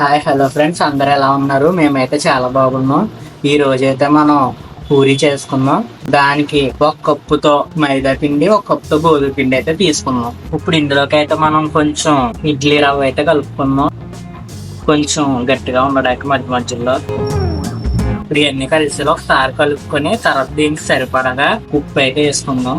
Hi hello friends అందరు ఎలా ఉన్నారు? మేమైతే చాలా బాగున్నాం. ఈ రోజైతే మనం పూరి చేసుకుందాం. దానికి ఒక కప్పుతో మైదా పిండి ఒక కప్పుతో గోధుమ పిండి అయితే తీసుకుందాం. ఇప్పుడు ఇందులోకి అయితే మనం కొంచెం ఇడ్లీ రవ్వ అయితే కలుపుకుందాం. కొంచెం గట్టిగా ఉండడానికి మధ్య మధ్యలో. ఇప్పుడు ఇవన్నీ కలిసి ఒకసారి కలుపుకొని తర్వాత దీనికి సరిపడగా ఉప్పు అయితే వేసుకుందాం.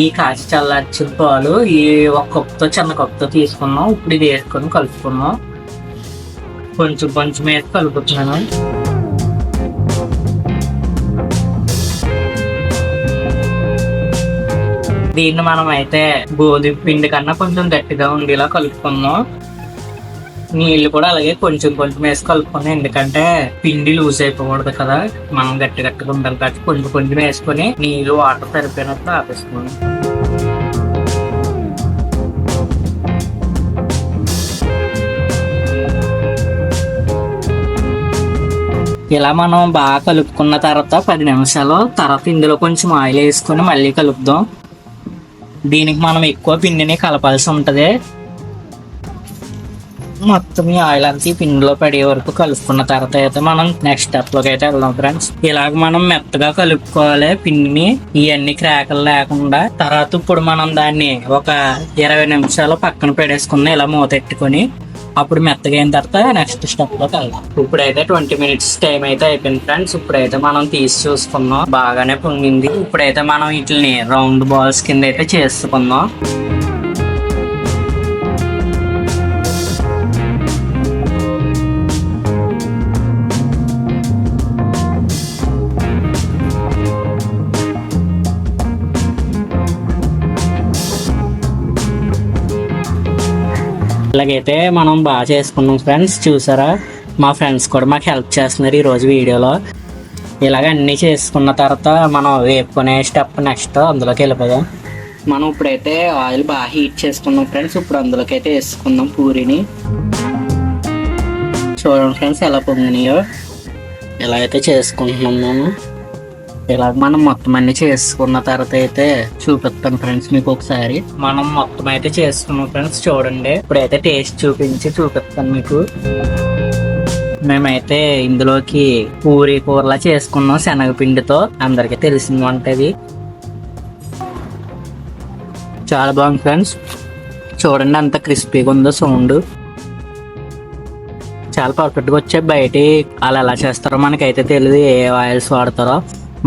ఈ కాచి చల్లార్చిన పాలు ఈ ఒక కప్పుతో చిన్న కప్పుతో తీసుకున్నాం. ఇప్పుడు ఇది వేసుకొని కలుపుకున్నాం. కొంచెం కొంచెం వేసి కలుపుతున్నాను. దీన్ని మనం అయితే గోధుమ పిండి కన్నా కొంచెం గట్టిగా ఉండేలా కలుపుకుందాం. నీళ్ళు కూడా అలాగే కొంచెం కొంచెం వేసి కలుపుకొని ఎందుకంటే పిండి లూజ్ అయిపోకూడదు కదా. మనం గట్టి గట్టిగా ఉండాలి కాబట్టి కొంచెం కొంచెం వేసుకొని నీళ్ళు వాటర్ సరిపోయినప్పుడు ఆపేసుకున్నాం ఇలా మనం బాగా కలుపుకున్న తర్వాత పది నిమిషాలు తర్వాత ఇందులో కొంచెం ఆయిల్ వేసుకొని మళ్ళీ కలుపుదాం. దీనికి మనం ఎక్కువ పిండిని కలపాల్సి ఉంటుంది. మొత్తం ఈ ఆయిల్ అంతా ఈ పిండిలో పడే వరకు కలుపుకున్న తర్వాత అయితే మనం నెక్స్ట్ స్టెప్లోకి అయితే వెళ్దాం ఫ్రెండ్స్ ఇలాగ మనం మెత్తగా కలుపుకోవాలి పిండిని ఇవన్నీ క్రాకలు లేకుండా. తర్వాత ఇప్పుడు మనం దాన్ని ఒక ఇరవై నిమిషాలు పక్కన పెడేసుకుని ఇలా మూతెట్టుకొని అప్పుడు మెత్తగా అయిన తర్వాత నెక్స్ట్ స్టెప్లోకి వెళ్దాం. ఇప్పుడైతే ట్వంటీ మినిట్స్ టైం అయితే అయిపోయింది ఫ్రెండ్స్ ఇప్పుడైతే మనం తీసి చూసుకున్నాం బాగానే పొంగింది. ఇప్పుడైతే మనం వీటిని రౌండ్ బాల్స్ కింద అయితే చేసుకుందాం. ఇలాగైతే మనం బాగా చేసుకున్నాం ఫ్రెండ్స్. చూసారా? మా ఫ్రెండ్స్ కూడా మాకు హెల్ప్ చేస్తున్నారు ఈరోజు వీడియోలో. ఇలాగ అన్నీ చేసుకున్న తర్వాత మనం వేపుకునే స్టెప్ నెక్స్ట్ అందులోకి వెళ్ళిపోదాం. మనం ఇప్పుడైతే ఆయిల్ బాగా హీట్ చేసుకున్నాం ఫ్రెండ్స్. ఇప్పుడు అందులోకి అయితే వేసుకుందాం పూరిని. చూడండి ఫ్రెండ్స్ ఎలా పొంగినాయో. ఇలా అయితే చేసుకుంటున్నాం మేము. ఇలా మనం మొత్తం అన్ని చేసుకున్న తర్వాత అయితే చూపిస్తాను ఫ్రెండ్స్ మీకు ఒకసారి. మనం మొత్తం అయితే చేసుకున్నాం ఫ్రెండ్స్ చూడండి. ఇప్పుడైతే టేస్ట్ చూపించి చూపిస్తాను మీకు. మేమైతే ఇందులోకి పూరి కూరలా చేసుకున్నాం శనగపిండితో. అందరికీ తెలిసిన వంట ఇది చాలా బాగుంది ఫ్రెండ్స్. చూడండి అంత క్రిస్పీగా ఉందో సౌండ్. చాలా పర్ఫెక్ట్గా వచ్చాయి. బయట వాళ్ళు ఎలా చేస్తారో మనకైతే తెలియదు ఏ ఆయిల్స్ వాడతారో.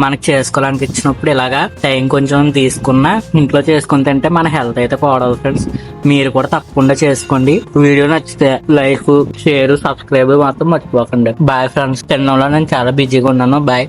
మనకి చేసుకోవడానికి ఇచ్చినప్పుడు ఇలాగా టైం కొంచెం తీసుకున్నా ఇంట్లో చేసుకుని తింటే మన హెల్త్ అయితే పాడవు ఫ్రెండ్స్. మీరు కూడా తప్పకుండా చేసుకోండి. వీడియో నచ్చితే లైక్ షేర్ సబ్స్క్రైబ్ మాత్రం మర్చిపోకండి. Bye friends. తినడంలో నేను చాలా బిజీగా ఉన్నాను. బాయ్.